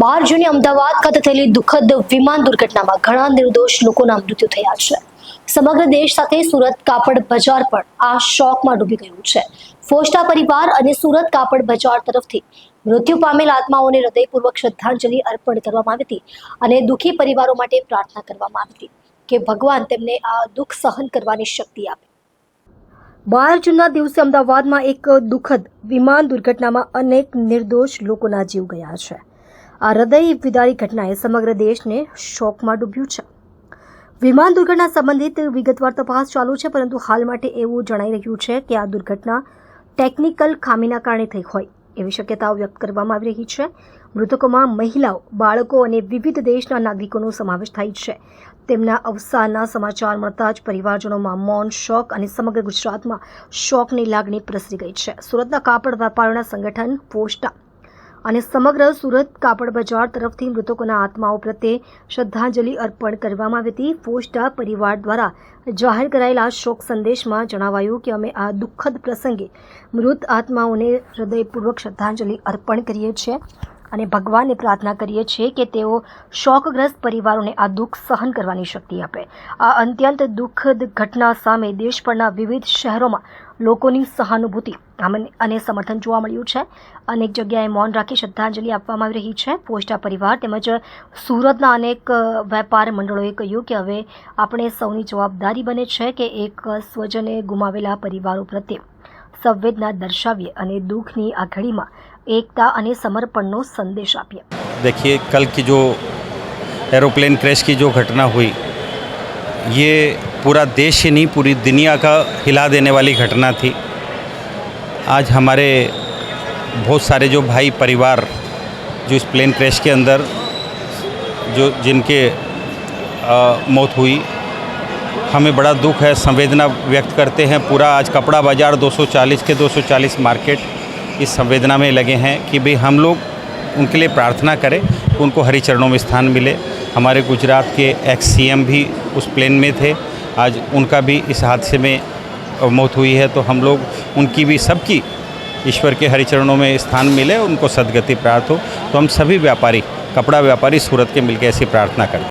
બાર જૂને અમદાવાદ ખાતે થયેલી દુઃખદ વિમાન દુર્ઘટનામાં ઘણા નિર્દોષ લોકોના મૃત્યુ થયા છે. સમગ્ર દેશ સાથે સુરત કાપડ બજાર પણ આ શોકમાં ડૂબી ગયું છે. ફોસ્ટા પરિવાર અને સુરત કાપડ બજાર તરફથી મૃત્યુ પામેલ આત્માઓને હૃદયપૂર્વક શ્રદ્ધાંજલિ અર્પણ કરવામાં આવી હતી અને દુઃખી પરિવારો માટે પ્રાર્થના કરવામાં આવી હતી કે ભગવાન તેમને આ દુઃખ સહન કરવાની શક્તિ આપે. બાર જૂનના દિવસે અમદાવાદમાં એક દુઃખદ વિમાન દુર્ઘટનામાં અનેક નિર્દોષ લોકોના જીવ ગયા છે. આ હૃદય વિદારી ઘટનાએ સમગ્ર દેશને શોકમાં ડૂબ્યું છે. વિમાન દુર્ઘટના સંબંધિત વિગતવાર તપાસ ચાલુ છે, પરંતુ હાલ માટે એવું જણાઈ રહ્યું છે કે આ દુર્ઘટના ટેકનિકલ ખામીના કારણે થઈ હોય એવી શક્યતાઓ વ્યક્ત કરવામાં આવી રહી છે. મૃતકોમાં મહિલાઓ, બાળકો અને વિવિધ દેશના નાગરિકોનો સમાવેશ થાય છે. તેમના અવસાનના સમાચાર મળતા જ પરિવારજનોમાં મૌન શોક અને સમગ્ર ગુજરાતમાં શોકની લાગણી પ્રસરી ગઈ છે. સુરતના કાપડ વેપારીઓના સંગઠન પોસ્ટા અને સમગ્ર સુરત કાપડ બજાર તરફથી મૃતકોના આત્માઓ પ્રત્યે શ્રદ્ધાંજલિ અર્પણ કરવામાં આવી હતી. ફોસ્ટા પરિવાર દ્વારા જાહેર કરાયેલા શોક સંદેશમાં જણાવાયું કે અમે આ દુઃખદ પ્રસંગે મૃત આત્માઓને હૃદયપૂર્વક શ્રદ્ધાંજલિ અર્પણ કરીએ છીએ અને ભગવાનને પ્રાર્થના કરીએ છીએ કે તેઓ શોકગ્રસ્ત પરિવારોને આ દુઃખ સહન કરવાની શક્તિ આપે. આ અત્યંત દુઃખદ ઘટના સામે દેશભરના વિવિધ શહેરોમાં લોકોની સહાનુભૂતિ આમ- અને સમર્થન જોવા મળ્યું છે અનેક જગ્યાએ મૌન રાખી શ્રદ્ધાંજલિ આપવામાં આવી રહી છે પોસ્ટા પરિવાર તેમજ સુરતના અનેક અ, વેપાર મંડળોએ કહ્યું કે હવે આપણે સૌની જવાબદારી બને છે કે એક સ્વજને ગુમાવેલા પરિવારો પ્રત્યે સંવેદના દર્શાવીએ અને દુઃખની આ ઘડીમાં એકતા અને સમર્પણનો સંદેશ આપીએ देखिए कल की जो एरोप्लेन क्रैश की जो घटना हुई ये पूरा देश ही नहीं पूरी दुनिया का हिला देने वाली घटना थी। आज हमारे बहुत सारे जो भाई परिवार जो इस प्लेन क्रैश के अंदर जो जिनके अ, मौत हुई हमें बड़ा दुख है संवेदना व्यक्त करते हैं। पूरा आज कपड़ा बाज़ार 240 के 240 मार्केट इस संवेदना में लगे हैं कि भाई हम लोग उनके लिए प्रार्थना करें उनको हरि चरणों में स्थान मिले। हमारे गुजरात के एक्स सीएम भी उस प्लेन में थे। आज उनका भी इस हादसे में मौत हुई है तो हम लोग उनकी भी सबकी ईश्वर के हरिचरणों में स्थान मिले, उनको सदगति प्राप्त हो। तो हम सभी व्यापारी, कपड़ा व्यापारी सूरत के मिलकर ऐसी प्रार्थना करते हैं।